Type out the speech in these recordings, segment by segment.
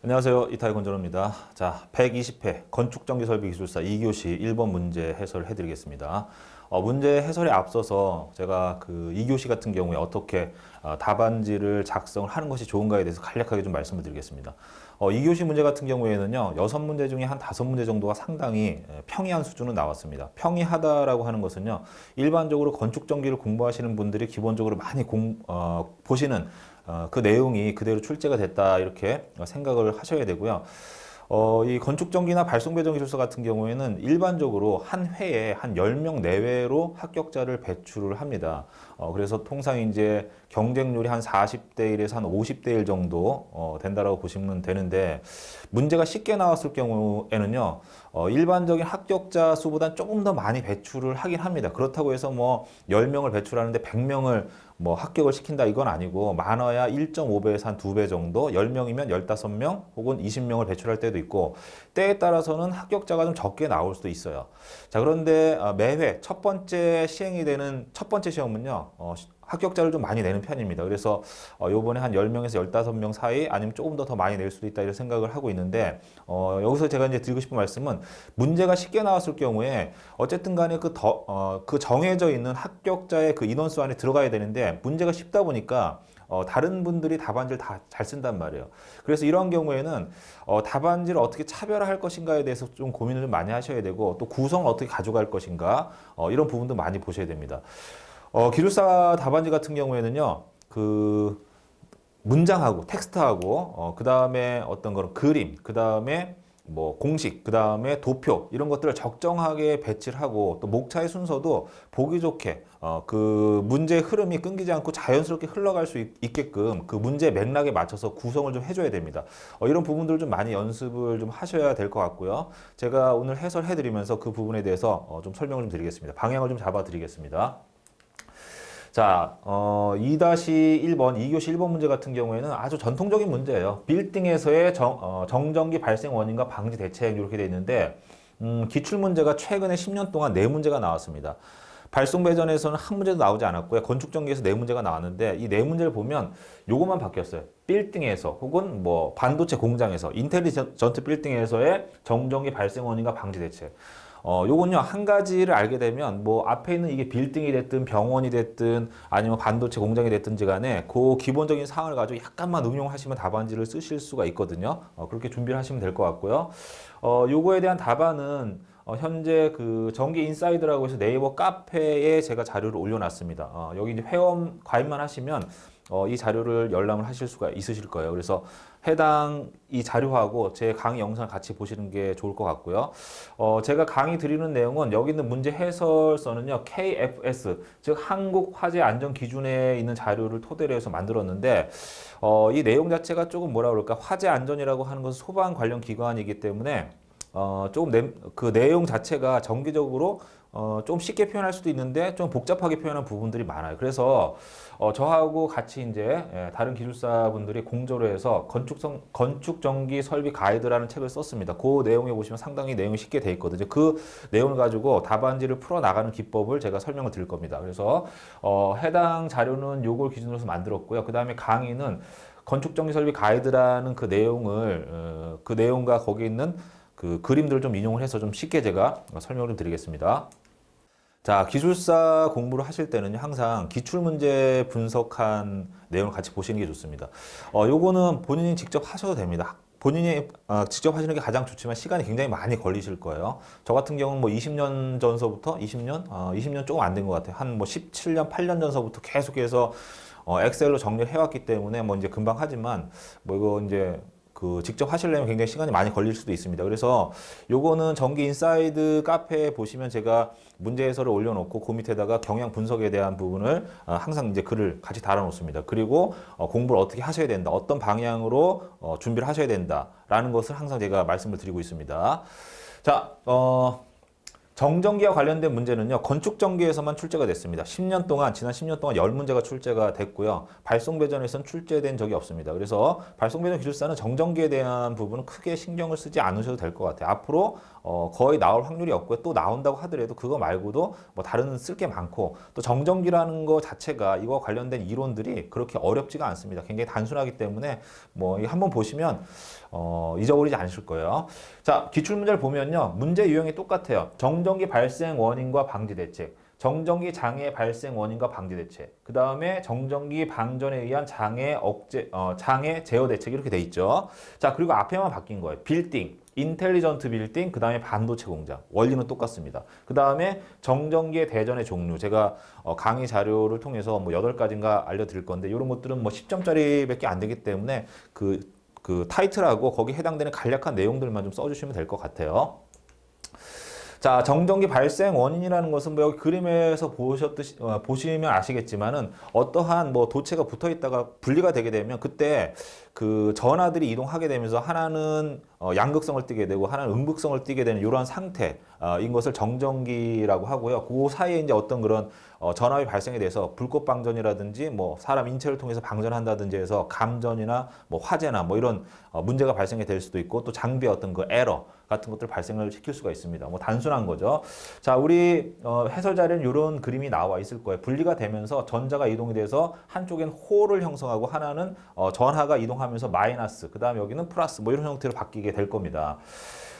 안녕하세요. 이타이 건전입니다. 자, 120회 건축정기설비기술사 2교시 1번 문제 해설을 해드리겠습니다. 어, 문제 해설에 앞서서 제가 그 2교시 같은 경우에 어떻게 어, 답안지를 작성을 하는 것이 좋은가에 대해서 간략하게 좀 말씀을 드리겠습니다. 어, 2교시 문제 같은 경우에는요, 여섯 문제 중에 한 다섯 문제 정도가 상당히 에, 평이한 수준은 나왔습니다. 평이하다라고 하는 것은요, 일반적으로 건축정기를 공부하시는 분들이 기본적으로 많이 공, 어, 보시는 어, 그 내용이 그대로 출제가 됐다 이렇게 생각을 하셔야 되고요. 어, 이 건축전기나 발송배정기술사 같은 경우에는 일반적으로 한 회에 한 10명 내외로 합격자를 배출을 합니다. 어, 그래서 통상 이제 경쟁률이 한 40대 1에서 한 50대 1 정도 어, 된다라고 보시면 되는데 문제가 쉽게 나왔을 경우에는요. 어, 일반적인 합격자 수보다 조금 더 많이 배출을 하긴 합니다. 그렇다고 해서 뭐 10명을 배출하는데 100명을 뭐 합격을 시킨다 이건 아니고 많아야 1.5배에서 한 2배 정도 10명이면 15명 혹은 20명을 배출할 때도 있고 때에 따라서는 합격자가 좀 적게 나올 수도 있어요. 자 그런데 어, 매회 첫 번째 시행이 되는 첫 번째 시험은요. 어, 합격자를 좀 많이 내는 편입니다. 그래서 어, 요번에 한 10명에서 15명 사이 아니면 조금 더 더 많이 낼 수도 있다 이런 생각을 하고 있는데 어, 여기서 제가 이제 드리고 싶은 말씀은 문제가 쉽게 나왔을 경우에 어쨌든 간에 그, 더, 어, 그 정해져 있는 합격자의 그 인원수 안에 들어가야 되는데 문제가 쉽다 보니까 어, 다른 분들이 답안지를 다 잘 쓴단 말이에요. 그래서 이런 경우에는 어, 답안지를 어떻게 차별화할 것인가에 대해서 좀 고민을 좀 많이 하셔야 되고 또 구성을 어떻게 가져갈 것인가 어, 이런 부분도 많이 보셔야 됩니다. 어, 기술사 답안지 같은 경우에는요, 그 문장하고 텍스트하고 어, 그 다음에 어떤 그런 그림, 그 다음에 뭐 공식, 그 다음에 도표 이런 것들을 적정하게 배치를 하고 또 목차의 순서도 보기 좋게 어, 그 문제의 흐름이 끊기지 않고 자연스럽게 흘러갈 수 있, 있게끔 그 문제 맥락에 맞춰서 구성을 좀 해줘야 됩니다. 어, 이런 부분들을 좀 많이 연습을 좀 하셔야 될 것 같고요. 제가 오늘 해설해드리면서 그 부분에 대해서 어, 좀 설명을 좀 드리겠습니다. 방향을 좀 잡아드리겠습니다. 자, 어, 2-1번, 2교시 1번 문제 같은 경우에는 아주 전통적인 문제예요. 빌딩에서의 정, 어, 정전기 발생 원인과 방지 대책 이렇게 돼 있는데, 음, 기출 문제가 최근에 10년 동안 네 문제가 나왔습니다. 발송 배전에서는 한 문제도 나오지 않았고요. 건축 전기에서 네 문제가 나왔는데 이 네 문제를 보면 요것만 바뀌었어요. 빌딩에서 혹은 뭐 반도체 공장에서 인텔리전트 빌딩에서의 정전기 발생 원인과 방지 대책. 어, 요건요, 한 가지를 알게 되면, 뭐, 앞에 있는 이게 빌딩이 됐든, 병원이 됐든, 아니면 반도체 공장이 됐든지 간에, 그 기본적인 사항을 가지고 약간만 응용하시면 답안지를 쓰실 수가 있거든요. 어, 그렇게 준비를 하시면 될 것 같고요. 어, 요거에 대한 답안은, 어, 현재 그 전기 인사이드라고 해서 네이버 카페에 제가 자료를 올려놨습니다. 어, 여기 이제 회원 가입만 하시면, 어, 이 자료를 열람을 하실 수가 있으실 거예요. 그래서 해당 이 자료하고 제 강의 영상을 같이 보시는 게 좋을 것 같고요. 어, 제가 강의 드리는 내용은 여기 있는 문제 해설서는요, KFS, 즉 한국화재안전기준에 있는 자료를 토대로 해서 만들었는데, 어, 이 내용 자체가 조금 뭐라 그럴까, 화재안전이라고 하는 것은 소방 관련 기관이기 때문에, 어, 조금 내, 그 내용 자체가 정기적으로 어, 좀 쉽게 표현할 수도 있는데 좀 복잡하게 표현한 부분들이 많아요. 그래서 어, 저하고 같이 이제 예, 다른 기술사분들이 공조로 해서 건축성 건축 전기 설비 가이드라는 책을 썼습니다. 그 내용에 보시면 상당히 내용이 쉽게 돼 있거든요. 그 내용을 가지고 답안지를 풀어 나가는 기법을 제가 설명을 드릴 겁니다. 그래서 어, 해당 자료는 요걸 기준으로 해서 만들었고요. 그 다음에 강의는 건축 전기 설비 가이드라는 그 내용을 어, 그 내용과 거기 있는 그 그림들을 좀 인용을 해서 좀 쉽게 제가 설명을 좀 드리겠습니다. 자, 기술사 공부를 하실 때는 항상 기출 문제 분석한 내용을 같이 보시는 게 좋습니다. 어, 요거는 본인이 직접 하셔도 됩니다. 본인이 어, 직접 하시는 게 가장 좋지만 시간이 굉장히 많이 걸리실 거예요. 저 같은 경우는 뭐 20년 전서부터 20년, 어, 20년 조금 안 된 것 같아요. 한 뭐 17년, 8년 전서부터 계속해서 어, 엑셀로 정리를 해왔기 때문에 뭐 이제 금방 하지만 뭐 이거 이제 그 직접 하시려면 굉장히 시간이 많이 걸릴 수도 있습니다. 그래서 요거는 전기 인사이드 카페에 보시면 제가 문제 해설을 올려놓고 그 밑에다가 경향 분석에 대한 부분을 어, 항상 이제 글을 같이 달아놓습니다. 그리고 어, 공부를 어떻게 하셔야 된다, 어떤 방향으로 어, 준비를 하셔야 된다라는 것을 항상 제가 말씀을 드리고 있습니다. 자, 어. 정전기와 관련된 문제는요, 건축전기에서만 출제가 됐습니다. 10년 동안, 지난 10년 동안 10문제가 출제가 됐고요. 발송배전에서는 출제된 적이 없습니다. 그래서 발송배전 기술사는 정전기에 대한 부분은 크게 신경을 쓰지 않으셔도 될 것 같아요. 앞으로 어, 거의 나올 확률이 없고요. 또 나온다고 하더라도 그거 말고도 뭐 다른 쓸 게 많고 또 정전기라는 거 자체가 이거 관련된 이론들이 그렇게 어렵지가 않습니다. 굉장히 단순하기 때문에 뭐 한번 보시면 어, 잊어버리지 않으실 거예요. 자, 기출문제를 보면요. 문제 유형이 똑같아요. 정전기 발생 원인과 방지 대책. 정전기 장애 발생 원인과 방지 대책. 그 다음에 정전기 방전에 의한 장애 억제, 어, 장애 제어 대책 이렇게 돼 있죠. 자, 그리고 앞에만 바뀐 거예요. 빌딩, 인텔리전트 빌딩, 그 다음에 반도체 공장. 원리는 똑같습니다. 그 다음에 정전기의 대전의 종류. 제가 어, 강의 자료를 통해서 뭐 8가지인가 알려드릴 건데, 이런 것들은 뭐 10점짜리 밖에 안 되기 때문에 그, 그 타이틀하고 거기 해당되는 간략한 내용들만 좀 써주시면 될 것 같아요. 자, 정전기 발생 원인이라는 것은 뭐 여기 그림에서 보셨듯이 어, 보시면 아시겠지만은 어떠한 뭐 도체가 붙어 있다가 분리가 되게 되면 그때 그 전하들이 이동하게 되면서 하나는 어, 양극성을 띠게 되고 하나는 음극성을 띠게 되는 이러한 상태인 것을 정전기라고 하고요. 그 사이에 이제 어떤 그런 어, 전압이 발생에 대해서 불꽃 방전이라든지 뭐 사람 인체를 통해서 방전한다든지 해서 감전이나 뭐 화재나 뭐 이런 어, 문제가 발생이 될 수도 있고 또 장비의 어떤 그 에러 같은 것들 발생을 시킬 수가 있습니다. 뭐 단순한 거죠. 자, 우리 어, 해설 자료는 이런 그림이 나와 있을 거예요. 분리가 되면서 전자가 이동이 돼서 한쪽엔 홀을 형성하고 하나는 어, 전하가 이동하면 서 마이너스, 그 다음에 여기는 플러스 뭐 이런 형태로 바뀌게 될 겁니다.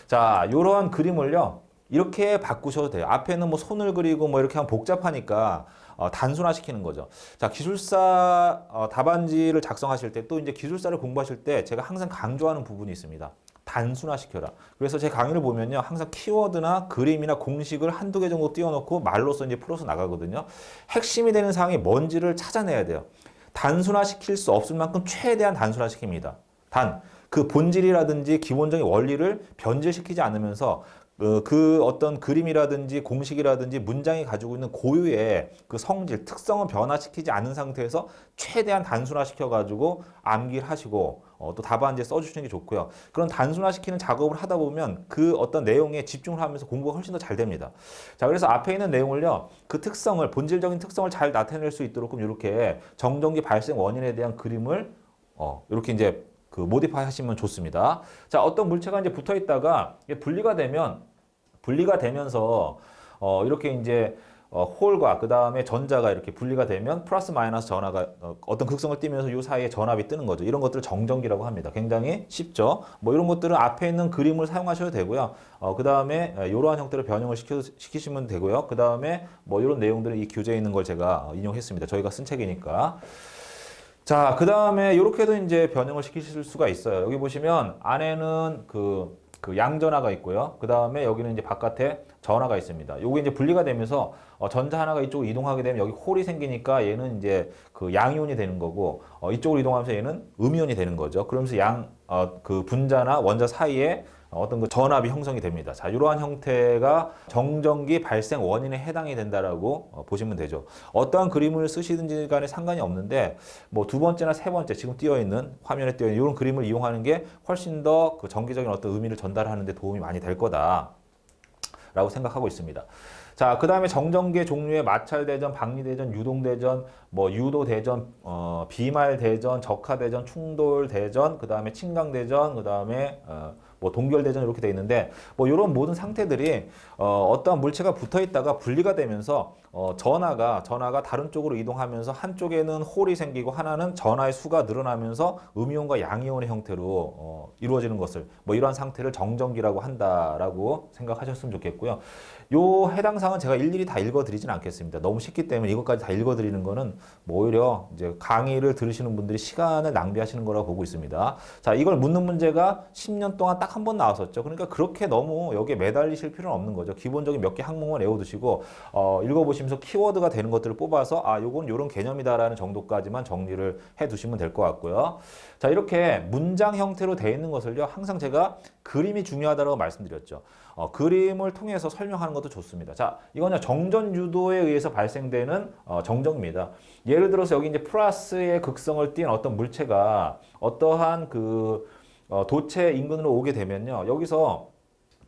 자, 이러한 그림을요. 이렇게 바꾸셔도 돼요. 앞에는 뭐 손을 그리고 뭐 이렇게 하면 복잡하니까 어, 단순화시키는 거죠. 자, 기술사 어, 답안지를 작성하실 때 또 이제 기술사를 공부하실 때 제가 항상 강조하는 부분이 있습니다. 단순화시켜라. 그래서 제 강의를 보면요. 항상 키워드나 그림이나 공식을 한두 개 정도 띄워놓고 말로써 이제 풀어서 나가거든요. 핵심이 되는 사항이 뭔지를 찾아내야 돼요. 단순화시킬 수 없을 만큼 최대한 단순화시킵니다. 단, 그 본질이라든지 기본적인 원리를 변질시키지 않으면서 어, 그 어떤 그림이라든지 공식이라든지 문장이 가지고 있는 고유의 그 성질, 특성은 변화시키지 않은 상태에서 최대한 단순화시켜 가지고 암기를 하시고 어, 또 답안지에 써주시는 게 좋고요. 그런 단순화시키는 작업을 하다 보면 그 어떤 내용에 집중을 하면서 공부가 훨씬 더 잘 됩니다. 자, 그래서 앞에 있는 내용을요, 그 특성을, 본질적인 특성을 잘 나타낼 수 있도록 이렇게 정전기 발생 원인에 대한 그림을 어, 이렇게 이제 그 모디파이 하시면 좋습니다. 자, 어떤 물체가 이제 붙어 있다가 분리가 되면 분리가 되면서 어, 이렇게 이제 어, 홀과 그 다음에 전자가 이렇게 분리가 되면 플러스 마이너스 전화가 어, 어떤 극성을 띠면서 이 사이에 전압이 뜨는 거죠. 이런 것들을 정전기라고 합니다. 굉장히 쉽죠. 뭐 이런 것들은 앞에 있는 그림을 사용하셔도 되고요. 어, 그 다음에 이러한 형태로 변형을 시켜, 시키시면 되고요. 그 다음에 뭐 이런 내용들은 이 교재에 있는 걸 제가 인용했습니다. 저희가 쓴 책이니까. 자, 그 다음에 이렇게도 이제 변형을 시키실 수가 있어요. 여기 보시면 안에는 그, 그 양전화가 있고요. 그 다음에 여기는 이제 바깥에 전화가 있습니다. 요게 이제 분리가 되면서 어, 전자 하나가 이쪽으로 이동하게 되면 여기 홀이 생기니까 얘는 이제 그 양이온이 되는 거고 어, 이쪽으로 이동하면서 얘는 음이온이 되는 거죠. 그러면서 양, 어, 그 분자나 원자 사이에 어떤 그 전압이 형성이 됩니다. 자, 이러한 형태가 정전기 발생 원인에 해당이 된다라고 어, 보시면 되죠. 어떠한 그림을 쓰시든지 간에 상관이 없는데 뭐 두 번째나 세 번째 지금 띄어 있는 화면에 띄어 있는 이런 그림을 이용하는 게 훨씬 더그 전기적인 어떤 의미를 전달하는 데 도움이 많이 될 거다라고 생각하고 있습니다. 자, 그 다음에 정전기의 종류의 마찰대전, 박리대전, 유동대전, 뭐 유도대전, 어, 비말대전, 적화대전, 충돌대전, 그 다음에 침강대전, 그 다음에 어, 뭐 동결대전 이렇게 돼 있는데 뭐 이런 모든 상태들이 어, 어떠한 물체가 붙어 있다가 분리가 되면서 어, 전하가 전하가 다른 쪽으로 이동하면서 한쪽에는 홀이 생기고 하나는 전하의 수가 늘어나면서 음이온과 양이온의 형태로 어, 이루어지는 것을 뭐 이러한 상태를 정전기라고 한다라고 생각하셨으면 좋겠고요. 요 해당 사항은 제가 일일이 다 읽어드리진 않겠습니다. 너무 쉽기 때문에 이것까지 다 읽어드리는 거는 뭐 오히려 이제 강의를 들으시는 분들이 시간을 낭비하시는 거라고 보고 있습니다. 자, 이걸 묻는 문제가 10년 동안 딱 한 번 나왔었죠. 그러니까 그렇게 너무 여기에 매달리실 필요는 없는 거죠. 기본적인 몇 개 항목만 외워두시고 어, 읽어보시면 서 키워드가 되는 것들을 뽑아서 아, 요건 요런 개념이다라는 정도까지만 정리를 해 두시면 될 것 같고요. 자, 이렇게 문장 형태로 되어 있는 것을요. 항상 제가 그림이 중요하다고 말씀드렸죠. 어, 그림을 통해서 설명하는 것도 좋습니다. 자, 이거는 정전 유도에 의해서 발생되는 어, 정전입니다. 예를 들어서 여기 이제 플러스의 극성을 띈 어떤 물체가 어떠한 그 어, 도체 인근으로 오게 되면요. 여기서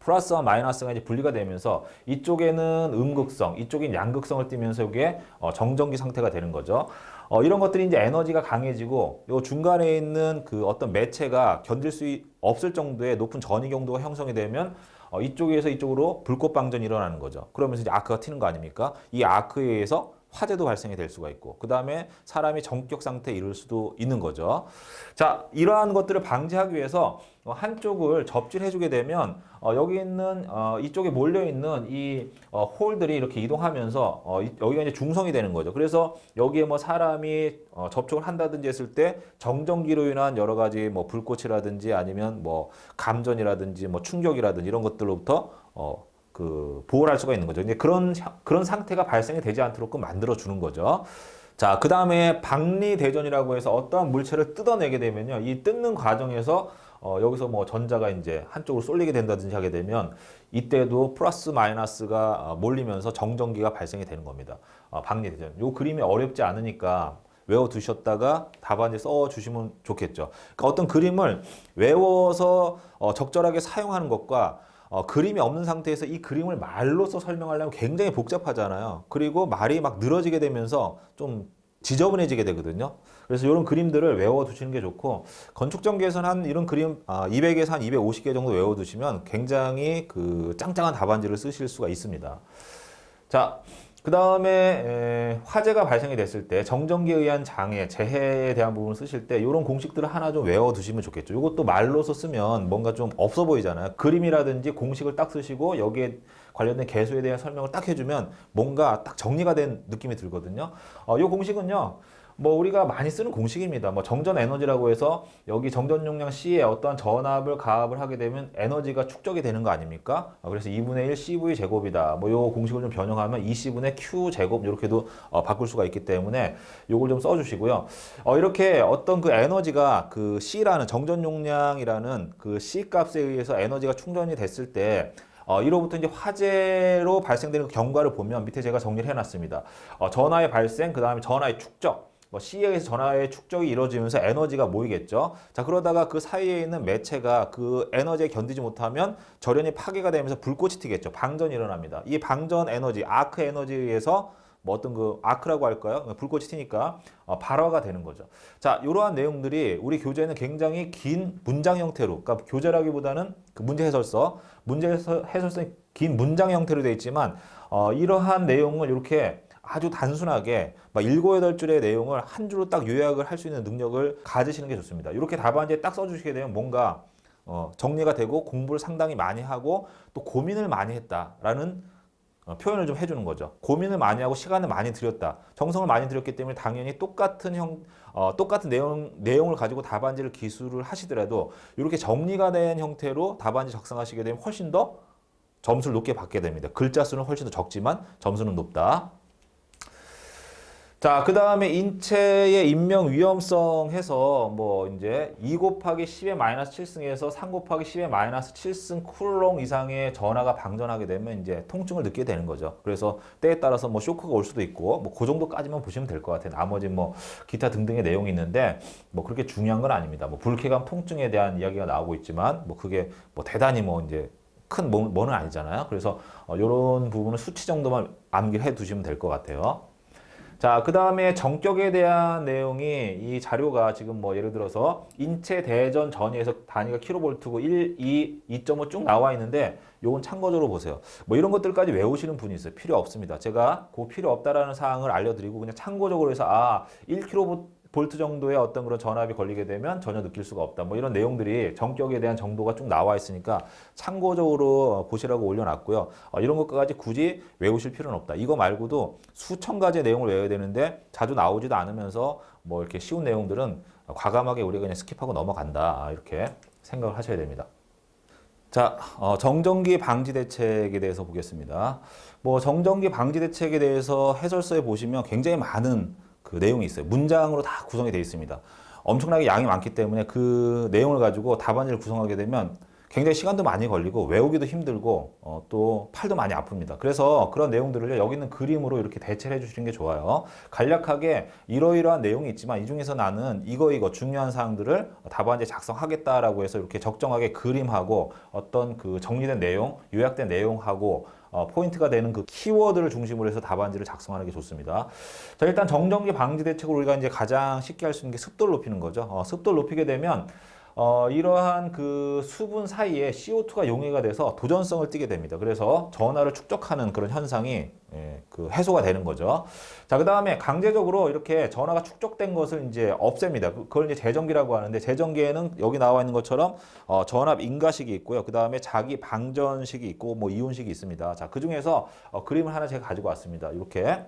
플러스와 마이너스가 이제 분리가 되면서 이쪽에는 음극성, 이쪽엔 양극성을 띠면서 이게 어, 정전기 상태가 되는 거죠. 어, 이런 것들이 이제 에너지가 강해지고 요 중간에 있는 그 어떤 매체가 견딜 수 있- 없을 정도의 높은 전위 경도가 형성이 되면 어, 이쪽에서 이쪽으로 불꽃 방전이 일어나는 거죠. 그러면서 이제 아크가 튀는 거 아닙니까? 이 아크에 의해서 화재도 발생이 될 수가 있고 그 다음에 사람이 정격 상태에 이를 수도 있는 거죠. 자 이러한 것들을 방지하기 위해서 어, 한쪽을 접질해 주게 되면 어, 여기 있는 어, 이쪽에 몰려 있는 이 어, 홀들이 이렇게 이동하면서 어, 이- 여기가 이제 중성이 되는 거죠. 그래서 여기에 뭐 사람이 어, 접촉을 한다든지 했을 때 정전기로 인한 여러 가지 뭐 불꽃이라든지 아니면 뭐 감전이라든지 뭐 충격이라든지 이런 것들로부터 어, 그 보호를 할 수가 있는 거죠. 이제 그런 사- 그런 상태가 발생이 되지 않도록 만들어 주는 거죠. 자, 그 다음에 박리 대전이라고 해서 어떠한 물체를 뜯어내게 되면요, 이 뜯는 과정에서 어, 여기서 뭐 전자가 이제 한쪽으로 쏠리게 된다든지 하게 되면 이때도 플러스 마이너스가 어, 몰리면서 정전기가 발생이 되는 겁니다. 어, 박리 대전. 요 그림이 어렵지 않으니까 외워 두셨다가 답안지 써 주시면 좋겠죠. 그러니까 어떤 그림을 외워서 어, 적절하게 사용하는 것과 어, 그림이 없는 상태에서 이 그림을 말로써 설명하려면 굉장히 복잡하잖아요. 그리고 말이 막 늘어지게 되면서 좀 지저분해지게 되거든요. 그래서 이런 그림들을 외워두시는 게 좋고 건축 전기에서는 한 이런 그림 아, 200에서 한 250개 정도 외워두시면 굉장히 그 짱짱한 답안지를 쓰실 수가 있습니다. 자, 그 다음에 화재가 발생이 됐을 때 정전기에 의한 장애, 재해에 대한 부분을 쓰실 때 이런 공식들을 하나 좀 외워두시면 좋겠죠. 이것도 말로서 쓰면 뭔가 좀 없어 보이잖아요. 그림이라든지 공식을 딱 쓰시고 여기에 관련된 개수에 대한 설명을 딱 해주면 뭔가 딱 정리가 된 느낌이 들거든요. 어, 이 공식은요. 뭐 우리가 많이 쓰는 공식입니다. 뭐 정전 에너지라고 해서 여기 정전 용량 C에 어떠한 전압을 가압을 하게 되면 에너지가 축적이 되는 거 아닙니까? 어, 그래서 2분의 1 CV 제곱이다. 뭐 요 공식을 좀 변형하면 20분의 Q 제곱 이렇게도 어, 바꿀 수가 있기 때문에 요걸 좀 써주시고요. 어, 이렇게 어떤 그 에너지가 그 C라는 정전 용량이라는 그 C 값에 의해서 에너지가 충전이 됐을 때 어, 이로부터 이제 화재로 발생되는 그 경과를 보면 밑에 제가 정리를 해놨습니다. 어, 전하의 발생, 그 다음에 전하의 축적, 뭐 C에 의해서 전하의 축적이 이루어지면서 에너지가 모이겠죠. 자 그러다가 그 사이에 있는 매체가 그 에너지에 견디지 못하면 절연이 파괴가 되면서 불꽃이 튀겠죠. 방전이 일어납니다. 이 방전 에너지, 아크 에너지에 의해서 뭐 어떤 그 아크라고 할까요? 불꽃이 튀니까 어, 발화가 되는 거죠. 자, 이러한 내용들이 우리 교재는 굉장히 긴 문장 형태로, 그러니까 교재라기보다는 그 문제 해설서, 문제 해설- 해설서 긴 문장 형태로 되어 있지만 어, 이러한 내용을 이렇게 아주 단순하게 막 일곱 여덟 줄의 내용을 한 줄로 딱 요약을 할 수 있는 능력을 가지시는 게 좋습니다. 이렇게 답안지에 딱 써주시게 되면 뭔가 어, 정리가 되고 공부를 상당히 많이 하고 또 고민을 많이 했다라는 어, 표현을 좀 해주는 거죠. 고민을 많이 하고 시간을 많이 들였다. 정성을 많이 들였기 때문에 당연히 똑같은 형, 어, 똑같은 내용, 내용을 가지고 답안지를 기술을 하시더라도 이렇게 정리가 된 형태로 답안지 작성하시게 되면 훨씬 더 점수를 높게 받게 됩니다. 글자 수는 훨씬 더 적지만 점수는 높다. 자, 그 다음에 인체의 인명 위험성 해서 뭐 이제 2 곱하기 10의 마이너스 7승에서 3 곱하기 10의 마이너스 7승 쿨롱 이상의 전하가 방전하게 되면 이제 통증을 느끼게 되는 거죠. 그래서 때에 따라서 뭐 쇼크가 올 수도 있고 뭐 그 정도까지만 보시면 될 것 같아요. 나머지 뭐 기타 등등의 내용이 있는데 뭐 그렇게 중요한 건 아닙니다. 뭐 불쾌감 통증에 대한 이야기가 나오고 있지만 뭐 그게 뭐 대단히 뭐 이제 큰 뭐- 뭐는 아니잖아요. 그래서 어, 이런 부분은 수치 정도만 암기해 두시면 될 것 같아요. 자, 그 다음에 정격에 대한 내용이 이 자료가 지금 뭐 예를 들어서 인체 대전 전위에서 단위가 킬로볼트고 1, 2, 2.5 쭉 나와 있는데 요건 참고적으로 보세요. 뭐 이런 것들까지 외우시는 분이 있어요. 필요 없습니다. 제가 그 필요 없다라는 사항을 알려드리고 그냥 참고적으로 해서 아, 1킬로볼트 정도의 어떤 그런 전압이 걸리게 되면 전혀 느낄 수가 없다. 뭐 이런 내용들이 정격에 대한 정도가 쭉 나와 있으니까 참고적으로 보시라고 올려놨고요. 어, 이런 것까지 굳이 외우실 필요는 없다. 이거 말고도 수천 가지의 내용을 외워야 되는데 자주 나오지도 않으면서 뭐 이렇게 쉬운 내용들은 과감하게 우리가 그냥 스킵하고 넘어간다. 아, 이렇게 생각을 하셔야 됩니다. 자, 어, 정전기 방지 대책에 대해서 보겠습니다. 뭐 정전기 방지 대책에 대해서 해설서에 보시면 굉장히 많은 그 내용이 있어요. 문장으로 다 구성이 되어 있습니다. 엄청나게 양이 많기 때문에 그 내용을 가지고 답안지를 구성하게 되면 굉장히 시간도 많이 걸리고 외우기도 힘들고 어, 또 팔도 많이 아픕니다. 그래서 그런 내용들을 여기 있는 그림으로 이렇게 대체를 해주시는 게 좋아요. 간략하게 이러이러한 내용이 있지만 이 중에서 나는 이거 이거 중요한 사항들을 답안지에 작성하겠다라고 해서 이렇게 적정하게 그림하고 어떤 그 정리된 내용, 요약된 내용하고 어, 포인트가 되는 그 키워드를 중심으로 해서 답안지를 작성하는 게 좋습니다. 자, 일단 정전기 방지 대책으로 우리가 이제 가장 쉽게 할 수 있는 게 습도를 높이는 거죠. 어, 습도를 높이게 되면 어, 이러한 그 수분 사이에 CO2가 용해가 돼서 도전성을 띠게 됩니다. 그래서 전하를 축적하는 그런 현상이 예, 그 해소가 되는 거죠. 자, 그 다음에 강제적으로 이렇게 전하가 축적된 것을 이제 없앱니다. 그- 그걸 이제 재정기라고 하는데 재정기에는 여기 나와 있는 것처럼 어, 전압 인가식이 있고요. 그 다음에 자기 방전식이 있고 뭐 이온식이 있습니다. 자, 그 중에서 어, 그림을 하나 제가 가지고 왔습니다. 이렇게.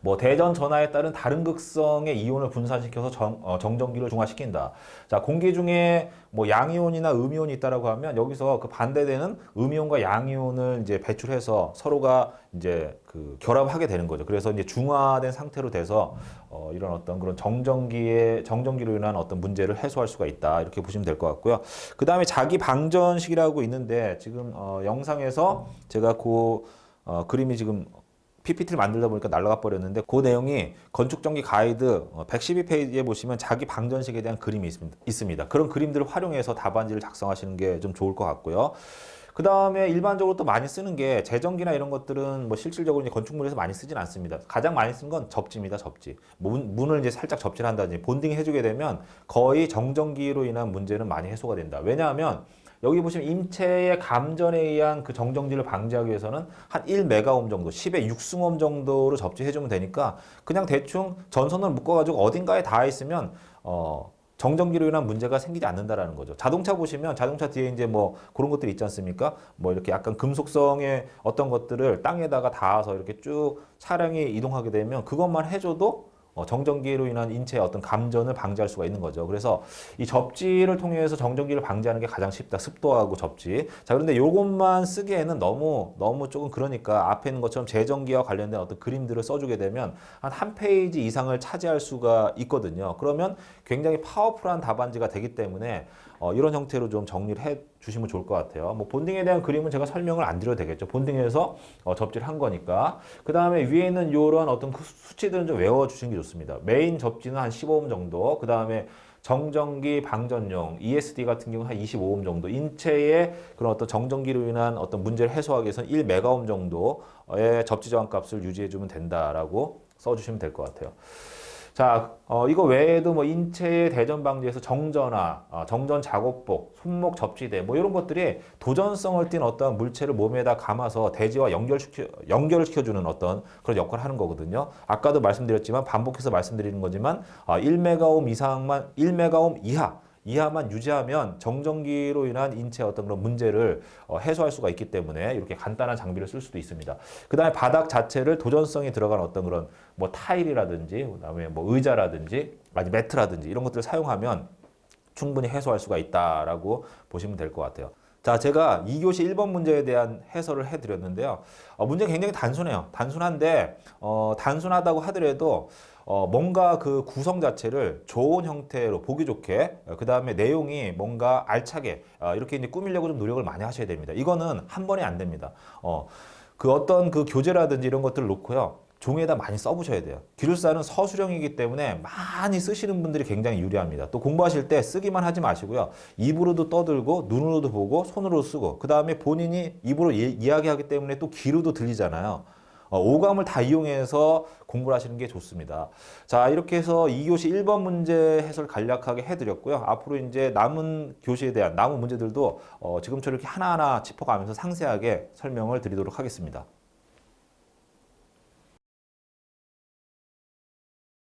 뭐 대전 전하에 따른 다른 극성의 이온을 분산시켜서 정, 어, 정전기를 중화시킨다. 자, 공기 중에 뭐 양이온이나 음이온이 있다라고 하면 여기서 그 반대되는 음이온과 양이온을 이제 배출해서 서로가 이제 그 결합하게 되는 거죠. 그래서 이제 중화된 상태로 돼서 어, 이런 어떤 그런 정전기의 정전기로 인한 어떤 문제를 해소할 수가 있다. 이렇게 보시면 될 것 같고요. 그 다음에 자기 방전식이라고 있는데 지금 어, 영상에서 제가 그 어, 그림이 지금 PPT를 만들다 보니까 날라가 버렸는데 그 내용이 건축전기 가이드 112페이지에 보시면 자기 방전식에 대한 그림이 있습니다. 있습니다. 그런 그림들을 활용해서 답안지를 작성하시는 게 좀 좋을 것 같고요. 그 다음에 일반적으로 또 많이 쓰는 게 재정기나 이런 것들은 뭐 실질적으로 이제 건축물에서 많이 쓰진 않습니다. 가장 많이 쓰는 건 접지입니다. 접지. 문, 문을 이제 살짝 접지를 한다든지 본딩 해주게 되면 거의 정전기로 인한 문제는 많이 해소가 된다. 왜냐하면 여기 보시면 임체의 감전에 의한 그 정전기를 방지하기 위해서는 한 1메가옴 정도, 10의 6승옴 정도로 접지해주면 되니까 그냥 대충 전선을 묶어가지고 어딘가에 닿아 있으면 어, 정전기로 인한 문제가 생기지 않는다라는 거죠. 자동차 보시면 자동차 뒤에 이제 뭐 그런 것들이 있지 않습니까? 뭐 이렇게 약간 금속성의 어떤 것들을 땅에다가 닿아서 이렇게 쭉 차량이 이동하게 되면 그것만 해줘도 어, 정전기로 인한 인체의 어떤 감전을 방지할 수가 있는 거죠. 그래서 이 접지를 통해서 정전기를 방지하는 게 가장 쉽다. 습도하고 접지. 자, 그런데 요것만 쓰기에는 너무, 너무 조금 그러니까 앞에 있는 것처럼 재전기와 관련된 어떤 그림들을 써주게 되면 한 한 페이지 이상을 차지할 수가 있거든요. 그러면 굉장히 파워풀한 답안지가 되기 때문에 어, 이런 형태로 좀 정리를 해 주시면 좋을 것 같아요. 뭐 본딩에 대한 그림은 제가 설명을 안 드려도 되겠죠. 본딩에서 어, 접지를 한 거니까. 그 다음에 위에 있는 이런 어떤 그 수치들은 좀 외워 주시는 게 좋습니다. 메인 접지는 한 15옴 정도. 그 다음에 정전기 방전용 ESD 같은 경우는 한 25옴 정도. 인체의 그런 어떤 정전기로 인한 어떤 문제를 해소하기 위해서는 1메가옴 정도의 접지 저항 값을 유지해 주면 된다라고 써 주시면 될 것 같아요. 자, 어, 이거 외에도 뭐 인체의 대전 방지에서 정전화, 어, 정전 작업복, 손목 접지대 뭐 이런 것들이 도전성을 띈 어떤 물체를 몸에다 감아서 대지와 연결시켜 연결을 시켜주는 어떤 그런 역할을 하는 거거든요. 아까도 말씀드렸지만 반복해서 말씀드리는 거지만 어, 1메가옴 이상만 1메가옴 이하 이하만 유지하면 정전기로 인한 인체 어떤 그런 문제를 어, 해소할 수가 있기 때문에 이렇게 간단한 장비를 쓸 수도 있습니다. 그 다음에 바닥 자체를 도전성이 들어간 어떤 그런 뭐 타일이라든지 그다음에 뭐 의자라든지 아니 매트라든지 이런 것들을 사용하면 충분히 해소할 수가 있다라고 보시면 될 것 같아요. 자, 제가 2교시 1번 문제에 대한 해설을 해드렸는데요. 어, 문제가 굉장히 단순해요. 단순한데, 어, 단순하다고 하더라도, 어, 뭔가 그 구성 자체를 좋은 형태로 보기 좋게, 그 다음에 내용이 뭔가 알차게, 어, 이렇게 이제 꾸미려고 좀 노력을 많이 하셔야 됩니다. 이거는 한 번에 안 됩니다. 어, 그 어떤 그 교재라든지 이런 것들을 놓고요. 종이에다 많이 써보셔야 돼요. 기술사는 서술형이기 때문에 많이 쓰시는 분들이 굉장히 유리합니다. 또 공부하실 때 쓰기만 하지 마시고요. 입으로도 떠들고 눈으로도 보고 손으로 쓰고 그 다음에 본인이 입으로 이, 이야기하기 때문에 또 귀로도 들리잖아요. 어, 오감을 다 이용해서 공부를 하시는 게 좋습니다. 자, 이렇게 해서 2교시 1번 문제 해설 간략하게 해드렸고요. 앞으로 이제 남은 교시에 대한 남은 문제들도 어, 지금처럼 이렇게 하나하나 짚어가면서 상세하게 설명을 드리도록 하겠습니다.